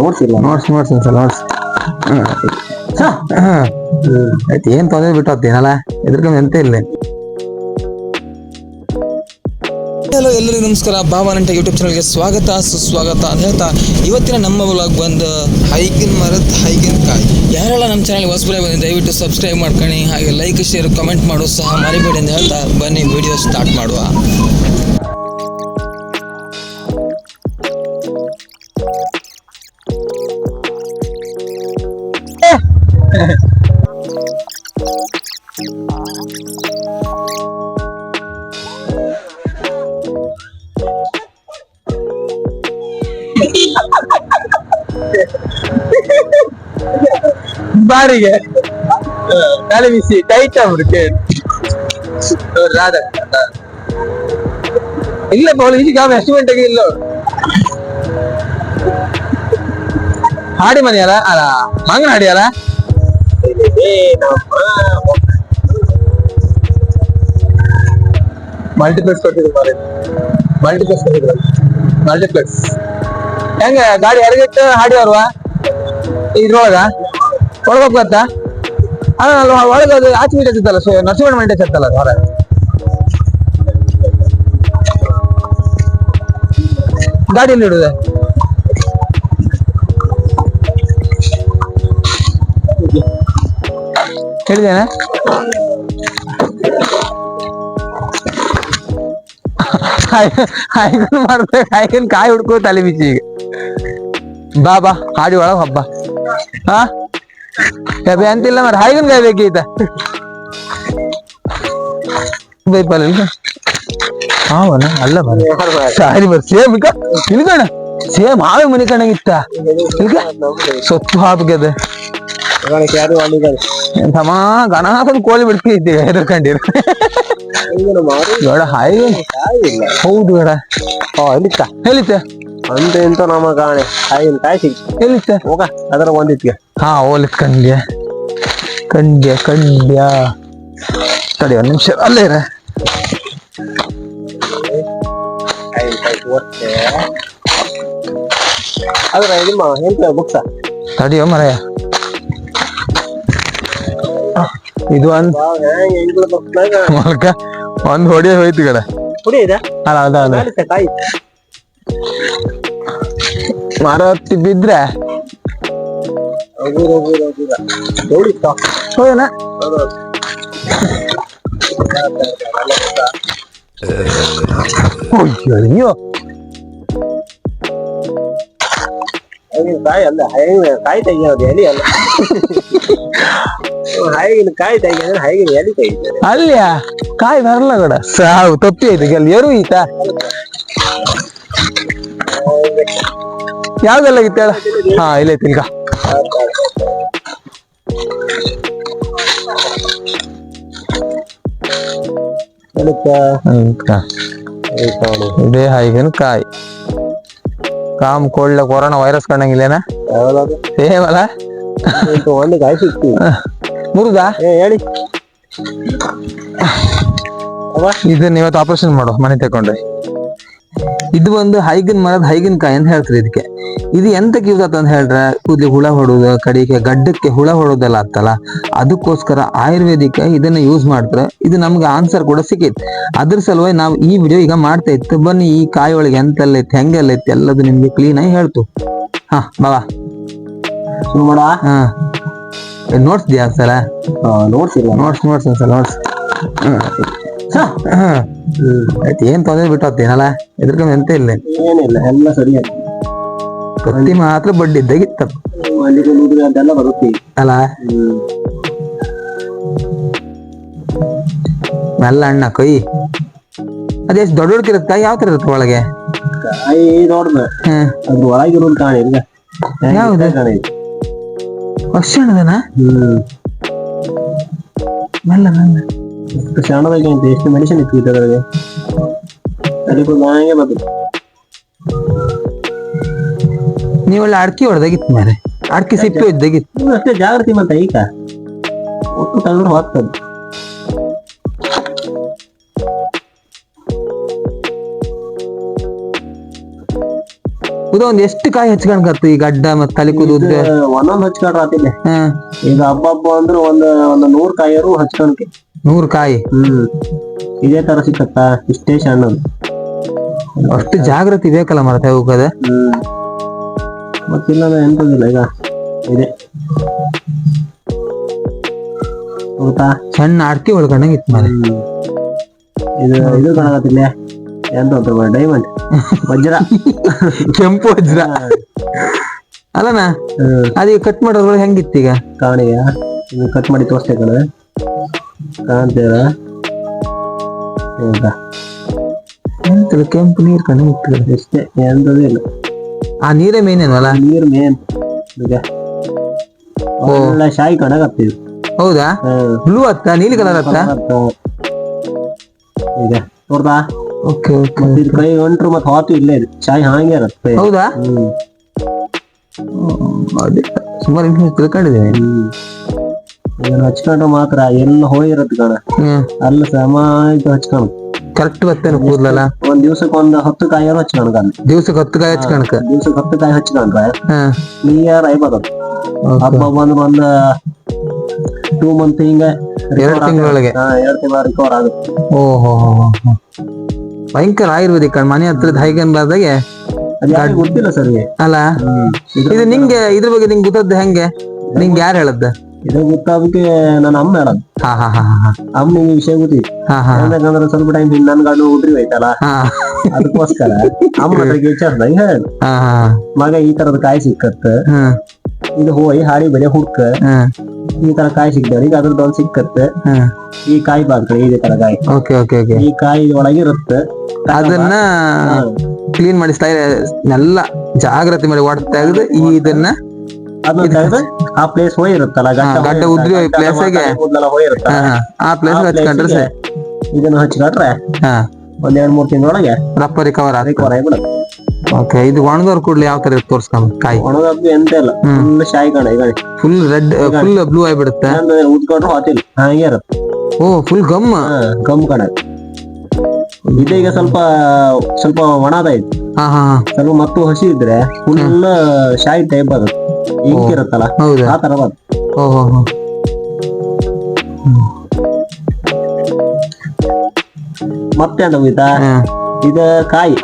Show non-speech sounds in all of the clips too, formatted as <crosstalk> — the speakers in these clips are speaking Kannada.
ನೋಡ್ಸಿಲ್ಲ ನೋಡ್ಸ್ ನೋಡ್ಸ್ ಸರ್ ನೋಡ್ಸಿ. ಆಯ್ತು ಏನ್ ತೊಂದ್ರೆ ಬಿಟ್ಟು ಹೋಗ್ತೀನಲ್ಲ ಎದ್ರಕೊಂಡ್ ಎಂತ ಇಲ್ಲ. ಹಲೋ ಎಲ್ಲರಿಗೂ ನಮಸ್ಕಾರ. ಬಾಬಾ ನಂಟ ಯೂಟ್ಯೂಬ್ ಚಾನಲ್ಗೆ ಸ್ವಾಗತ ಸುಸ್ವಾಗತ ಅಂತ ಹೇಳ್ತಾ ಇವತ್ತಿನ ನಮ್ಮ ಬ್ಲಾಗ್ ಬಂದು ಹೈಕಿನ್ ಮರದ ಹೈಗಿನ್ ಕಾಯಿ. ಯಾರೆಲ್ಲ ನಮ್ಮ ಚಾನಲ್ ಹೊಸಬರೇ ಬಂದಿ ದಯವಿಟ್ಟು ಸಬ್ಸ್ಕ್ರೈಬ್ ಮಾಡ್ಕೊಳ್ಳಿ ಹಾಗೆ ಲೈಕ್ ಶೇರ್ ಕಮೆಂಟ್ ಮಾಡೋ ಸಹ ಮರಿಬೇಡಿ ಅಂತ ಹೇಳ್ತಾ ಬನ್ನಿ ವಿಡಿಯೋ ಸ್ಟಾರ್ಟ್ ಮಾಡುವ. ಬಾರಿಗೆ ತಲೆ ಬಿಸಿ ಟೈಟ್ ಅವ್ರಿಗೆ ಇಲ್ಲ ಬೋಲ್ ಇದು ಯಾವ ಎಸ್ಟಿಮೇಟ್ ಇಲ್ಲ ಹಾಡಿ ಮನೆ ಅಲ್ಲ ಅಲ್ಲ ಮಂಗನ ಹಾಡಿ ಅಲ್ಲ ಮಲ್ಟಿಪ್ಲೆಕ್ಸ್ ಕೊಟ್ಟಿದ್ರು ಮಾರೆ ಮಲ್ಟಿಪ್ಲೆಕ್ಸ್ ಕೊಟ್ಟಿದ್ರು ಮಲ್ಟಿಪ್ಲೆಕ್ಸ್ ಹೆಂಗ ಗಾಡಿ ಎರಗಿಟ್ಟು ಹಾಡಿ ಅವ್ರವ ಇದ್ರೊಳಗ ಒಳಗ ಗೊತ್ತಾ ಅಲ್ಲ ಒಳಗ ಅದು ಆಚೆ ಮೀಟರ್ ಇತ್ತಲ್ಲ ಸೊ ನರಸಿಂಹ ಮಂಡ್ಯ ಇತ್ತಲ್ಲ ಅದು ಹೊರ ಗಾಡಿ ಎಲ್ಲಿ ಇಡುದೆ ಹೇಳಿದೇನೆ ಹಾಯ್ಕೊಂಡು ಮಾಡ್ಬೇಕು. ಹಾಯ್ಕೊಂಡು ಕಾಯಿ ಹುಡ್ಕೋ ತಲೆ ಬಿಚ್ಚಿ ಈಗ. ಬಾ ಬಾ, ಹಾಡಿ ಒಳಗ ಹಬ್ಬ ಹಾ ಅಂತಿಲ್ಲ ಮರ ಹಾಯ್ಗನ್ ಕಾಯಿ ಬೇಕೀತ ಇಲ್ಕ ಹಾವನ? ಅಲ್ಲ ಬರ ಸಾರಿ ಬರ್ ಸೇಮ್ ಇಲ್ಕ ಇಲ್ಕಣ ಸೇಮ್ ಹಾವೆ ಮನೆ ಕಣಗಿತ್ತ ಇಲ್ಕ? ಸೊತ್ತು ಹಾಪ್ಗದ. ಯಾರು ಮಾಡಿದ್ದಾರೆ ಎಂತಮ್ಮ ಗಣಾಸನ್ ಕೋಳಿ ಬಿಡ್ತಿದ್ದೆ ಹೆದರ್ಕೊಂಡಿರ ಬೇಡ ಹಾಯ್. ಹೌದು ಬೇಡ. ಹಾ ಎಲ್ಲಿತ್ತ ಎಲ್ಲಿತ್ತ ಅಂತ ಇಂತ ನಮ್ಮ ಕಾಣೆ ಹಾಯಿನ ಕಾಯಿ ಸಿಗ್ತ ಎಲ್ಲಿತ್ತ ಹೋಗ ಅದರ ಒಂದಿತ್ಗೆ ಹಾ ಹೋಲಿತ್ ಕಂಡ್ಯ ಕಂಡ್ಯ ಕಂಡ್ಯ ತಡಿ ಒಂದ್ ನಿಮಿಷ ಅಲ್ಲೇ ಇರ. ಅದ್ರ ನಿಮ್ಮ ಎಂತ ಬುಕ್ಸ ತಡಿಯೋ ಮರಯ. ಇದು ಒಂದ್ ಎಂಗ್ಲ ಬುಕ್ಸ್ನಾಗ ಮೂಲಕ ಒಂದ್ ಹೊಡಿಯ ಹೋಯ್ತು ಕಡೆ ಪುಡಿ ಇದೆ ಅಲ್ಲ ಅದ ಅದ ಕಾಲಿತ್ತ ಕಾಯಿ ಮರ ಹತ್ತಿ ಬಿದ್ರೆ ಹಗುರ ಹಗುರ ಹಗುರ ನೋಡಿತ್ತ ಹೋಯನ ಅಯ್ಯೋ ಹಾಗಿನ <laughs> ಕಾಯಿ ಅಲ್ಲ ಹಾಗಿನ ಕಾಯಿ ತೆಗಿಯೋದು ಎಲಿ ಅಲ್ಲ ಹಾಗಿನ ಕಾಯಿ ತೆಗಿಯೋದ್ರೆ ಹಾಗಿನ ಎಲಿ ತೆಗಿತಾರೆ ಅಲ್ಲಿಯ ಕಾಯಿ ಬರಲ್ಲ ಕಡ. ಸಾವು ತಪ್ಪಿ ಆಯ್ತು ಗೆಲ್ ಎರು ಈತ. ಯಾವ್ದೆಲ್ಲ ಆಗಿತ್ತು ಹೇಳ? ಹಾ ಇಲ್ಲ ಐತಿ ಈಗ. ಇದೇ ಹಾಯ್ಗನ್ ಕಾಯಿ. ಕಾಮ್ ಕೊಳ್ಳ ಕೊರೋನಾ ವೈರಸ್ ಕಂಡಂಗಿಲ್ಲೇನ? ಯಾವ್ದು ಸೇಮ್ ಅಲ್ಲ ಒಂದು ಕಾಯಿ ಸಿಕ್ತಿ. ಮುರುದಾ? ಏ ಹೇಳಿ. ಇದನ್ನ ಇವತ್ತು ಆಪರೇಷನ್ ಮಾಡು ಮನೆ ತಕೊಂಡ್ರೆ ಇದು ಒಂದು ಹೈಗಿನ್ ಮರದ ಹೈಗಿನ್ ಕಾಯಿ ಅಂತ ಹೇಳ್ತಾರೆ ಇದಕ್ಕೆ. ಇದು ಎಂತಕ್ಕೆ ಯೂಸ್ ಆತ ಅಂತ ಹೇಳ್ರೆ ಕೂದಲಿ ಹುಳ ಹೊಡೋದು ಕಡಿಗೆ ಗಡ್ಡಕ್ಕೆ ಹುಳ ಹೊಡೋದೆಲ್ಲ ಆತಲ್ಲ ಅದಕ್ಕೋಸ್ಕರ ಆಯುರ್ವೇದಿಕ ಇದನ್ನ ಯೂಸ್ ಮಾಡ್ತಾರೆ. ಇದು ನಮ್ಗೆ ಆನ್ಸರ್ ಕೂಡ ಸಿಕ್ಕೈತೆ ಅದ್ರ ಸಲುವಾಗಿ ನಾವು ಈ ವಿಡಿಯೋ ಈಗ ಮಾಡ್ತಾ ಇತ್ತು. ಬನ್ನಿ ಈ ಕಾಯಿ ಒಳಗೆ ಎಂತೆಲ್ಲ ಇತ್ತು ಹೆಂಗೆಲ್ಲ ಎಲ್ಲದು ನಿಮ್ಗೆ ಕ್ಲೀನ್ ಆಗಿ ಹೇಳ್ತು. ಹಾ ಬಾವಾ ನೋಡ ಹಾ. ನೋಡ್ಸ್ದ್ಯಾ ಸಲ ನೋಡ್ಸಿಲ್ಲ. ನೋಡ್ಸ್ ನೋಡ್ಸ್ ಒಂದ್ಸಲ ನೋಡ್ಸ್. ಆಯ್ತು ಏನ್ ತೊಂದ್ರೆ ಬಿಟ್ಟು ಏನಲ್ಲ ಎದ್ರಕೊಂಡ್ ಎಂತ ಇಲ್ಲ. ಏನಿಲ್ಲ ಎಲ್ಲ ಸರಿ ಪ್ರತಿ ಮಾತ್ರ ಬಡ್ಡಿ ಇದ್ದಾಗಿತ್ತ. ಬರುತ್ತೆ ಅಲ್ಲ? ಮೆಲ್ಲ ಅಣ್ಣ ಕೈ. ಅದೆಷ್ಟು ದೊಡ್ಡ ಹುಡುಕಿರತ್ತ ಯಾವ ತರ ಇರುತ್ತೆ ಒಳಗೆ? ಕೈ ನೋಡ್ದ. ಅದ್ರ ಒಳಗಿರೋದು ಕಾಣಿ ಇಲ್ಲ? ಯಾವ್ದು? ಅಷ್ಟು ಸಣ್ಣದನ ಹ್ಮ್. ಮೆಲ್ಲ ಮೆಲ್ಲ. ಎಷ್ಟು ಸಣ್ಣದಾಗಿ ಅಂತ ಎಷ್ಟು ಮೆಡಿಸಿನ್ ಇತ್ತು ಅದ್ರಾಗೆ ಅದಕ್ಕೂ ನಾನೇ ಬಂದು ನೀವೆಲ್ಲ ಅಡ್ಕಿ ಹೊಡೆದಾಗಿತ್ತು ಮಾರೆ ಅಡ್ಕಿ ಸಿಪ್ಪೆ ಇದ್ದಾಗಿತ್ತು ಅಷ್ಟೇ ಜಾಗೃತಿ ಮತ್ತೆ ಈಗ. ಒಟ್ಟು ತಗೊಂಡು ಹೋಗ್ತದೆ. ಉದ ಒಂದ್ ಎಷ್ಟು ಕಾಯಿ ಹಚ್ಕೊಂಡ್ ಈ ಗಡ್ಡ ಮತ್ತ್ ತಲೆ ಕೂದು ಒಂದೊಂದ್ ಹಚ್ಕೊಂಡ್ರ ಆತಿಲ್ಲ ಈಗ ಹಬ್ಬ ಹಬ್ಬ ಅಂದ್ರೆ ಒಂದ್ ಒಂದ್ ನೂರ್ ಕಾಯಿರು ಹಚ್ಕೊಂಡ್ಕೆ. ನೂರ್ ಕಾಯಿ. ಹ್ಮ್. ಇದೇ ತರ ಸಿಕ್ಕತ್ತ? ಇಷ್ಟೇ ಸಣ್ಣದು ಅಷ್ಟು ಜಾಗ್ರತೆ ಬೇಕಲ್ಲ ಮರತೆ ಹೋಗದ? ಹ್ಮ್. ಮತ್ತಿಲ್ಲ ಎಂತದಿಲ್ಲ ಈಗ? ಇದೆ. ಗೊತ್ತಾ ಸಣ್ಣ ಅಡ್ಕೆ ಒಳ್ಕೊಂಡಂಗೆ ಇತ್ತು ಮರ. ಹ್ಮ್. ಇದು ಇದು ಕಾಣಕತ್ತಿಲ್ಲ. ಎಂತ ಅಂತ ಡೈಮಂಡ್ ವಜ್ರ. ಕೆಂಪು ವಜ್ರ. ಅಲ್ಲನಾ ಅದೀಗ ಕಟ್ ಹೆಂಗಿತ್ತು ಹೆಂಗಿತ್ತೀಗ ಕಾಣಿಗೆ ಇದು ಕಟ್ ಮಾಡಿ ತೋರಿಸ್ತೇ ಕಣ ಹೌದಾ? ಕೆಂಪು ನೀರ್ ಕಣ್ಣು ಇಷ್ಟೇ ಎಂತದೂ ಇಲ್ಲ. ಆ ನೀರೇ ಮೇನ್ ಏನಲ್ಲ ನೀರ್ ಮೇನ್ ಒಳ್ಳೆ ಶಾಯಿ ಕಾಣಕತ್ತೀವಿ ಹೌದಾ? ಹ್ಮ್ ಬ್ಲೂ ಅತ್ತ ನೀಲಿ ಕಲರ್ ಅತ್ತ ಈಗ ನೋಡ್ದಾ? ಓಕೆ ಓಕೆ ಇದ್ ಕೈ ಹೊಂಟ್ರು ಮತ್ ಹಾತು ಇಲ್ಲೇ ಇದೆ. ಚಾಯ್ ಹಾಂಗೆ ಇರತ್ತೆ. ಹೌದಾ? ಸುಮಾರು ಇನ್ಫ್ಲೂಯೆನ್ಸ್ ತಿಳ್ಕೊಂಡಿದ್ದೀನಿ. ಹಚ್ಕೊಂಡ್ರೆ ಮಾತ್ರ ಎಲ್ಲ ಹೋಗಿರತ್ ಕಣ. ಹ್ಮ್. ಅಲ್ಲಿ ಸಮ ಇದು ಹಚ್ಕೊಂಡು. ಕರೆಕ್ಟ್ ಬರ್ತೇನೆ ಕೂದಲಲ್ಲ? ಒಂದ್ ದಿವ್ಸಕ್ಕೆ ಒಂದ್ ಹತ್ತು ಕಾಯಿಯರು ಹಚ್ಕೊಂಡ್ ದಿವ್ಸಕ್ಕೆ ಹತ್ತು ಕಾಯಿ ಹಚ್ಕಣಕ ದಿವ್ಸಕ್ಕೆ ಹತ್ತು ಕಾಯಿ ಹಚ್ಕೊಂಡ್ರೆ? ಹಾ. ಕ್ಲಿಯರ್ ಆಗಿ ಬರುತ್ತೆ ಹಬ್ಬ ಬಂದ್ ಬಂದ ಟೂ ಮಂತ್ ಹಿಂಗ ಎರಡು ತಿಂಗಳೊಳಗೆ? ಎರಡ್ ತಿಂಗಳ ರಿಕವರ್ ಆಗುತ್ತೆ ಓಹೋ ಭಯಂಕರ ಆಯುರ್ವೇದಿಕ್ ಕಣ್ ಮನೆ ಹತ್ರದ ಹೈಗನ್ ಬಾರ್ದಾಗೆ ಗೊತ್ತಿಲ್ಲ ಸರ್ ಅಲ್ಲ? ಇದು ನಿಂಗೆ ಇದ್ರ ಬಗ್ಗೆ ನಿಂಗೆ ಗೊತ್ತದ್ದು ಹೆಂಗೆ? ನಿಂಗೆ ಯಾರು ಹೇಳದ್ದ? ಇದು ಗೊತ್ತಾದಕ್ಕೆ ನನ್ನ ಅಮ್ಮ ಹೇಳದ್ ಹಾ ಹಾ ಹಾ ಹಾ ಅಮ್ಮ ಈ ವಿಷಯ ಗೊತ್ತಿತ್ತು ಹಾ ಹಾ. ಯಾಕಂದ್ರೆ ಸ್ವಲ್ಪ ಟೈಮ್ ಹಿಂದ್ ನನ್ ಗಂಡು ಹುಡ್ರಿ ಹೋಯ್ತಲ್ಲ? ಹಾ. ಅದಕ್ಕೋಸ್ಕರ ಅಮ್ಮ ಹತ್ರ ವಿಚಾರ್ದ ಹೇಳ ಹಾ ಹಾ ಮಗ ಈ ತರದ ಕಾಯಿ ಸಿಕ್ಕತ್ತ. ಇದು ಹೋಗಿ ಹಾಡಿ ಬೆಳೆ ಹುಡ್ಕ. ಈ ತರ ಕಾಯಿ ಸಿಗ್ತಾವ ಈಗ ಅದ್ರದ್ದು ಒಂದ್ ಸಿಕ್ಕತ್ತ. ಈ ಕಾಯಿ ಬಾದ್ಕಡೆ ಇದೇ ತರ ಕಾಯಿ. Okay okay okay. ಈ ಕಾಯಿ ಒಳಗಿರುತ್ತೆ. ಅದನ್ನ ಕ್ಲೀನ್ ಮಾಡಿ ಸ್ಟೈಲ್ ಎಲ್ಲ ಜಾಗ್ರತೆ ಮಾಡಿ ಓಡ್ತಾ ತೆಗೆದು ಈ ಇದನ್ನ ತೆಗ್ದು ಆ ಪ್ಲೇಸ್ ಹೋಗಿ ಇರುತ್ತಲ್ಲ ಗಡ್ಡ ಉದ್ರಿ ಪ್ಲೇಸ್ಗೆ. ಆ ಪ್ಲೇಸ್ ಹಚ್ಕೊಂಡ್ರೆ ಇದನ್ನ ಹಚ್ಕೊಂಡ್ರೆ ಹಾ. ಒಂದ್ ಎರಡ್ ಮೂರ್ ತಿಂಗಳೊಳಗೆ ರಪ್ಪ ರಿಕವರ್ ರಿಕವರ್ ಆಗಿಬಿಡುತ್ತೆ ಓಕೆ ಇದು ಒಣದವ್ರ ಕೂಡ್ಲೆ ಯಾವ ತರ ತೋರಿಸ್ಕೊಂಡು ಕಾಯಿ? ಒಣಗದ್ದು ಎಂತ ಇಲ್ಲ ಫುಲ್ ಶಾಯಿ ಕಣ ಈಗ ಫುಲ್ ರೆಡ್ ಫುಲ್ ಬ್ಲೂ ಆಗಿಬಿಡುತ್ತೆ ಉದ್ಕೊಂಡ್ರು ಹಾತಿಲ್ಲ ಹಾಗೆ ಇರುತ್ತೆ. ಓ ಫುಲ್ ಗಮ್ ಗಮ್ ಕಣ. ಇದೀಗ ಸ್ವಲ್ಪ ಸ್ವಲ್ಪ ಒಣದ ಹಾ ಹಾ ಹಾ. ಸ್ವಲ್ಪ ಮತ್ತು ಹಸಿ ಇದ್ರೆ ಫುಲ್ ಶಾಯಿ ಟೈಪ್ ಅದು. ಇಂಕ್ ಇರುತ್ತಲ್ಲ ಆ ತರ ಹೋ ಮತ್ತೆ ಅಂತ ಹೋಯ್ತಾ ಹಾ. ಇದು ಕಾಯಿ.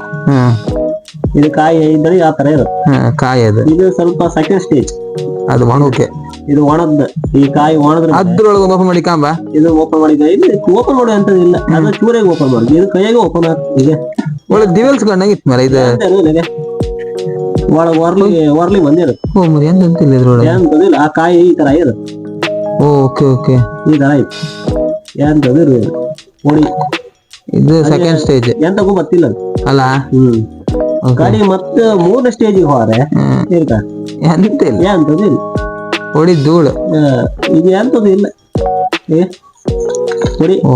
ಇದು ಕಾಯಿ ಇದ್ರೆ ಆ ತರ ಇರುತ್ತೆ. ಕಾಯಿ ಅದು. ಇದು ಸ್ವಲ್ಪ ಸೆಕೆಂಡ್ ಸ್ಟೇಜ್ ಅದು ಒಣಕ್ಕೆ. ಇದು ಒಣದ್ ಈ ಕಾಯಿ ಒಣದ್ರೆ ಅದ್ರೊಳಗೆ ಓಪನ್ ಮಾಡಿ ಕಾಂಬ ಇದು ಓಪನ್ ಮಾಡಿದ ಇದು ಓಪನ್ ಮಾಡಿ ಅಂತ ಇಲ್ಲ ಅದು ಚೂರಾಗಿ ಓಪನ್ ಮಾಡಿ ಇದು ಕೈಯಾಗೆ ಓಪನ್ ಆಗ್ತದೆ ಒಳಗೆ ದಿವೆಲ್ಸ್ ಕಂಡಂಗಿತ್ತು ಮರ ಇದು. ಒಳ ವರ್ಲಿ ವರ್ಲಿ ಬಂದಿರುತ್ತೆ ಓ ಮರಿ ಎಂತ ಅಂತಿಲ್ಲ ಇದ್ರೊಳಗೆ? ಬಂದಿಲ್ಲ ಆ ಕಾಯಿ ಈ ತರ ಇರುತ್ತೆ ಓಕೆ ಓಕೆ. ಈ ತರ ಇತ್ತು ಎಂತದು ಬಂದಿರು ನೋಡಿ ಇದು ಸೆಕೆಂಡ್ ಸ್ಟೇಜ್ ಎಂತಕ್ಕೂ ಗೊತ್ತಿಲ್ಲ. ಅಲ್ಲ? ಹ್ಮ್. ಗಾಡಿ ಮತ್ತೆ ಮೂರನೇ ಸ್ಟೇಜಿಗೆ ಹೋದ್ರೆ ಎಂತ ಇಲ್ಲ? ಎಂತದು ಇಲ್ಲ ಹೊಡಿ ಧೂಳು. ಇದು ಎಂತದು ಇಲ್ಲ. ಏ ನೋಡಿ ಓ.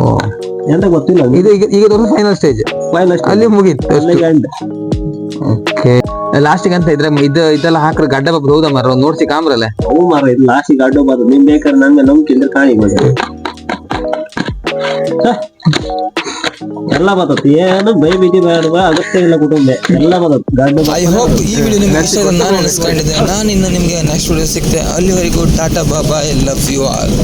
ಎಂತ ಗೊತ್ತಿಲ್ಲ ಇದು ಈಗ ಈಗ ಫೈನಲ್ ಸ್ಟೇಜ್ ಫೈನಲ್. ಅಲ್ಲಿ ಮುಗೀತು ಓಕೆ ಲಾಸ್ಟಿಗೆ ಅಂತ ಇದ್ರೆ ಇದು ಇದೆಲ್ಲ ಹಾಕ್ರೆ ಗಡ್ಡ ಬಾಬು ಹೌದಾ ಮಾರ ನೋಡ್ಸಿ ಕಾಮ್ರಲ್ಲ ಅವು ಮಾರ ಇದು ಲಾಸ್ಟಿಗೆ ಗಡ್ಡ ಬರೋದು ನಿಮ್ ಬೇಕಾದ್ರೆ ನಂಗೆ ನಂಬಿಕೆ ಇದ್ರೆ ಕಾಣಿ ಮಾಡಿ ಎಲ್ಲ ಬರ್ತದೆ. ಏನು ಬೈ ಬಿಟಿ ಬೇಡುವ? ಅಗತ್ಯ ಇಲ್ಲ ಕುಟುಂಬ ಎಲ್ಲ ಬರ್ತದೆ. ಗಡ್ಡ ಐ ಹೋಪ್ ಈ ವಿಡಿಯೋ ನಿಮ್ಗೆ ಇಷ್ಟ ಆಗಿದೆ ನಾನು ಅನಿಸ್ಕೊಂಡಿದ್ದೆ. ನಾನು ಇನ್ನು ನಿಮಗೆ ನೆಕ್ಸ್ಟ್ ವಿಡಿಯೋ ಸಿಗ್ತೆ. ಅಲ್ಲಿವರೆಗೂ ಟಾಟಾ ಬಾಬಾ ಐ ಲವ್ ಯು ಆಲ್